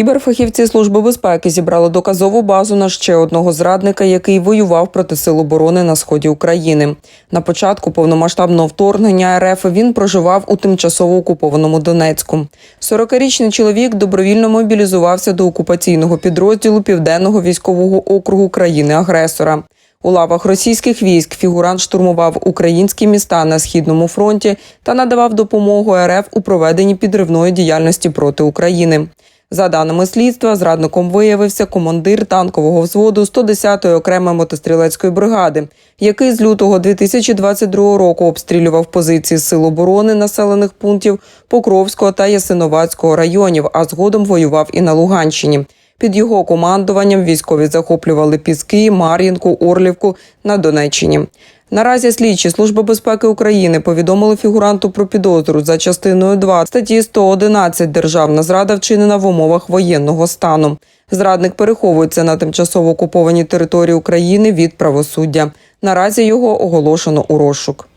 Кіберфахівці Служби безпеки зібрали доказову базу на ще одного зрадника, який воював проти сил оборони на сході України. На початку повномасштабного вторгнення РФ він проживав у тимчасово окупованому Донецьку. 40-річний чоловік добровільно мобілізувався до окупаційного підрозділу Південного військового округу країни-агресора. У лавах російських військ фігурант штурмував українські міста на східному фронті та надавав допомогу РФ у проведенні підривної діяльності проти України. За даними слідства, зрадником виявився командир танкового взводу 110-ї окремої мотострілецької бригади, який з лютого 2022 року обстрілював позиції сил оборони населених пунктів Покровського та Ясиновацького районів, а згодом воював і на Луганщині. Під його командуванням військові захоплювали Піски, Мар'їнку, Орлівку на Донеччині. Наразі слідчі Служби безпеки України повідомили фігуранту про підозру за частиною 2 статті 111 «Державна зрада вчинена в умовах воєнного стану». Зрадник переховується на тимчасово окупованій території України від правосуддя. Наразі його оголошено у розшук.